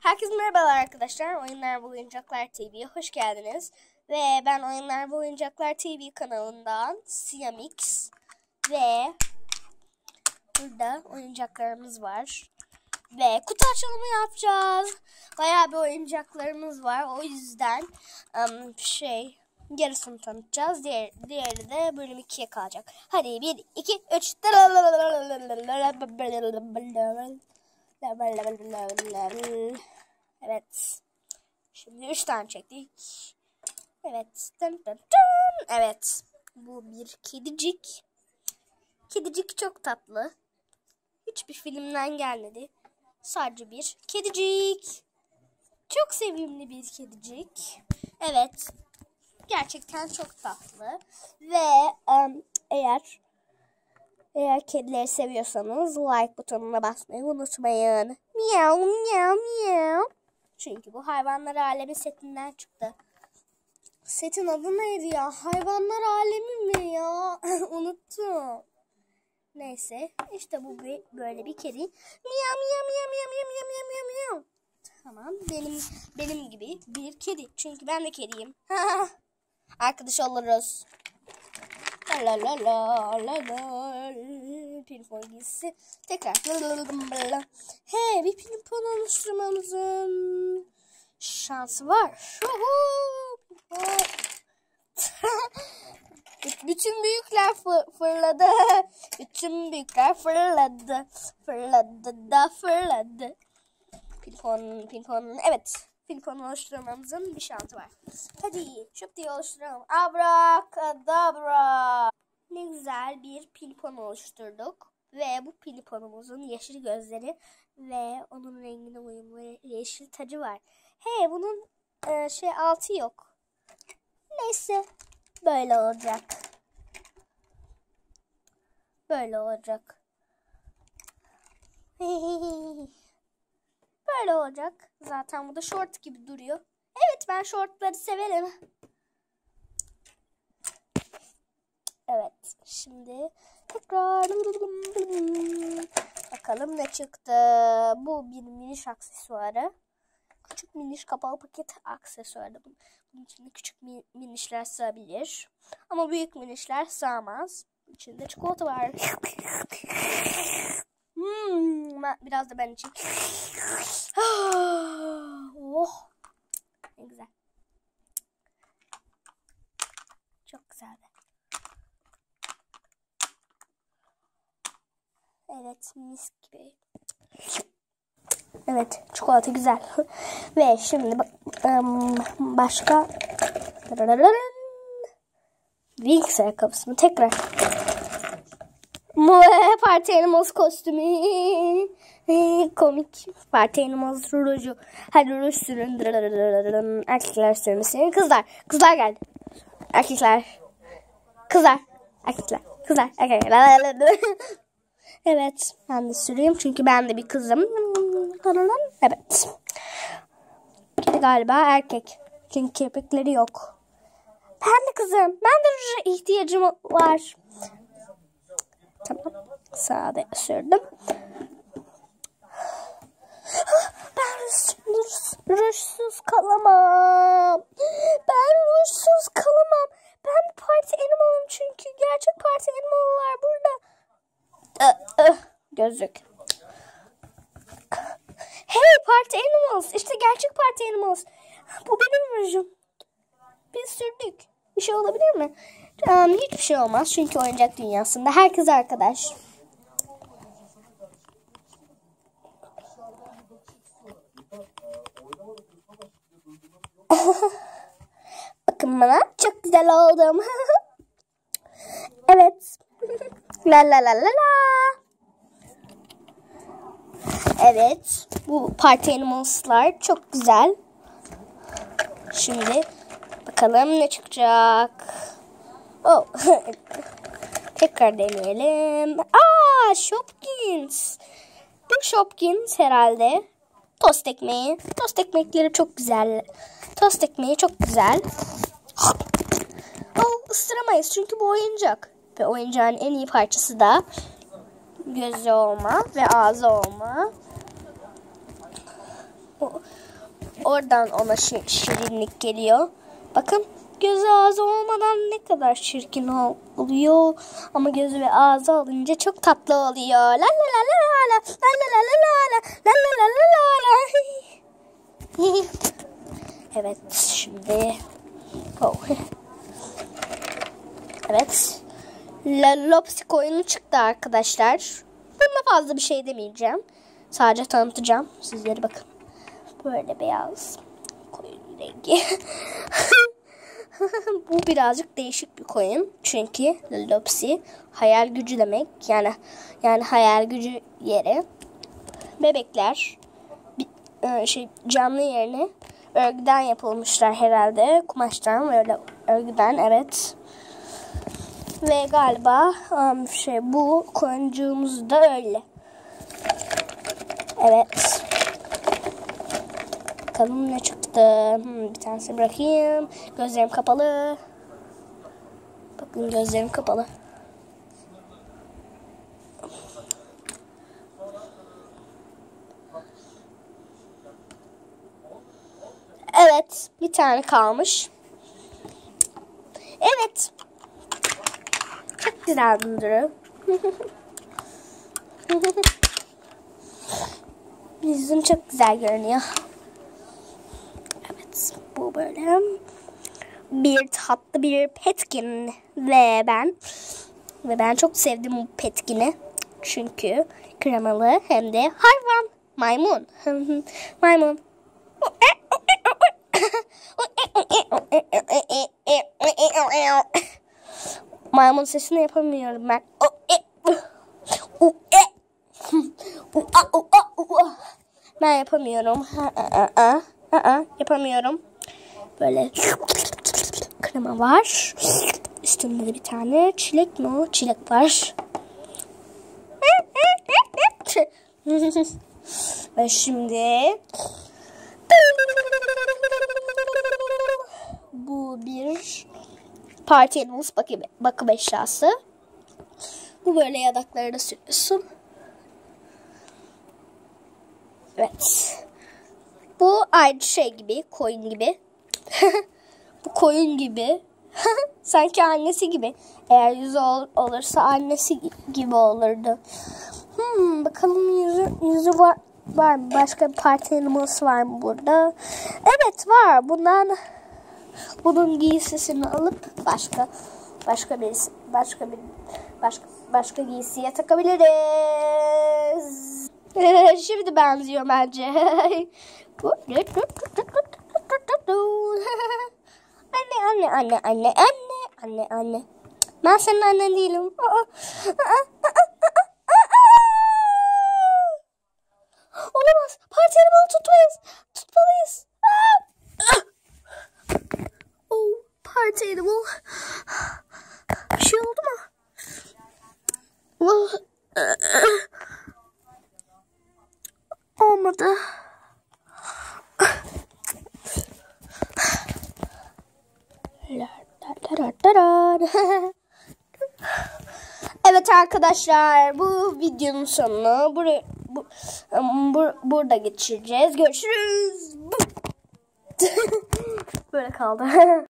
Herkese merhabalar arkadaşlar. Oyunlar ve Oyuncaklar TV'ye hoş geldiniz. Ve ben Oyunlar ve Oyuncaklar TV kanalından Siamix ve burada oyuncaklarımız var. Ve kutu açılımı yapacağız. Bayağı bir oyuncaklarımız var. O yüzden em, şey yarısını tanıtacağız. Diğer, diğeri de bölüm 2'ye kalacak. Hadi 1, 2, 3. Evet. Şimdi 3 tane çektik. Evet. Evet. Bu bir kedicik. Kedicik çok tatlı. Hiçbir filmden gelmedi. Sadece bir kedicik. Çok sevimli bir kedicik. Evet. Gerçekten çok tatlı. Ve em, eğer eğer kedileri seviyorsanız like butonuna basmayı unutmayın. Miyav miyav miyav. Çünkü bu hayvanlar alemi setinden çıktı. Setin adı neydi ya? Hayvanlar alemi mi ya? Unuttum. Neyse işte bu böyle bir kedi. Miyav miyav miyav miyav miyav miyav miyav miyav. Tamam benim benim gibi bir kedi. Çünkü ben de kediyim. Arkadaş oluruz. La la la la la Pimpon giysi. Tekrar. He bir pimpon oluşturmamızın şansı var. Şuhu. Bütün büyükler fı- fırladı. Bütün büyükler fırladı. Fırladı da fırladı. Pimpon, pimpon. Evet. Pimpon oluşturmamızın bir şansı var. Hadi şıp diye oluşturalım. Abrakadabra. Ne güzel bir pimpon oluşturduk. Ve bu pimponumuzun yeşil gözleri ve onun rengine uyumlu yeşil tacı var. Hey bunun e, şey altı yok. Neyse böyle olacak. Böyle olacak. Böyle olacak. Zaten bu da short gibi duruyor. Evet ben shortları severim. Evet şimdi tekrar bakalım ne çıktı. Bu bir miniş aksesuarı. Küçük miniş kapalı paket aksesuarı. Bunun içinde küçük mi- minişler sığabilir. Ama büyük minişler sığamaz. İçinde çikolata var. Hmm, biraz da ben için. oh. Ne güzel. Çok güzeldi. Evet mis gibi. Evet çikolata güzel. Ve şimdi başka Wings ayakkabısı mı? Tekrar. Parti Animals kostümü. Komik. Parti Animals ruju. Hadi ruj sürün. Erkekler sürmesin. Kızlar. Kızlar geldi. Erkekler. Kızlar. Erkekler. Kızlar. Erkekler. evet. Ben de süreyim. Çünkü ben de bir kızım. Evet. Kedi galiba erkek. Çünkü kirpikleri yok. De kızım. Ben de ruja ihtiyacım var. Tamam. Sağda sürdüm. Ben ruj- rujsuz kalamam. Ben rujsuz kalamam. Ben parti animalım çünkü. Gerçek parti animallar burada. Gözlük. Hey parti animals. İşte animals. Bu benim rujum. Biz sürdük. Bir şey olabilir mi? Um, hiçbir şey olmaz çünkü oyuncak dünyasında herkes arkadaş. Bakın bana çok güzel oldum. evet. la la la la la. Evet. Bu Party Animals'lar çok güzel. Şimdi bakalım ne çıkacak. Oh. Tekrar deneyelim. Aa, Shopkins. Bu Shopkins herhalde. Tost ekmeği. Tost ekmekleri çok güzel. Tost ekmeği çok güzel. Oh, ısıramayız çünkü bu oyuncak. Ve oyuncağın en iyi parçası da gözü olma ve ağzı olma. Oradan ona şi- şirinlik geliyor. Bakın gözü ağzı olmadan ne kadar çirkin ol- oluyor. Ama gözü ve ağzı olunca çok tatlı oluyor. La la la la la la la la la la la la la la la la la. Evet şimdi oh. Evet. La Lopsik oyunu çıktı arkadaşlar. Bunda fazla bir şey demeyeceğim. Sadece tanıtacağım. Sizlere bakın. Böyle beyaz koyun rengi. Bu birazcık değişik bir koyun. Çünkü Lopsi hayal gücü demek. Yani yani hayal gücü yeri. Bebekler bir, e, şey canlı yerine örgüden yapılmışlar herhalde. Kumaştan böyle örgüden evet. Ve galiba um, şey bu koyuncuğumuz da öyle. Evet. Bakalım ne çıktı. Hmm, bir tanesini bırakayım. Gözlerim kapalı. Bakın gözlerim kapalı. Evet. Bir tane kalmış. Evet. Güzel. Yüzün çok güzel görünüyor. Evet bu böyle bir tatlı bir petkin ve ben ve ben çok sevdim bu petkini çünkü kremalı hem de hayvan maymun maymun maymun sesini yapamıyorum ben. Ben yapamıyorum. Yapamıyorum. Böyle krema var. Üstünde de bir tane çilek mi? O çilek var. Ve şimdi bu bir party animals bakım, bakım eşyası? Bu böyle yadakları da sürüyorsun. Evet. Bu aynı şey gibi koyun gibi. Bu koyun gibi. Sanki annesi gibi. Eğer yüzü ol, olursa annesi gibi olurdu. Hmm, bakalım yüzü, yüzü var, var mı? Başka bir parti animals var mı burada? Evet var. Bundan bunun giysisini alıp başka başka bir başka bir başka başka giysiye takabiliriz. Şimdi benziyor bence. Anne anne anne anne anne anne anne. Ben senin annen değilim. Olamaz. Parti tutmayız tutmalıyız oh parti animal bir şey oldu mu olmadı Evet arkadaşlar bu videonun sonunu buraya bu, bu, burada geçireceğiz. Görüşürüz. Böyle kaldı.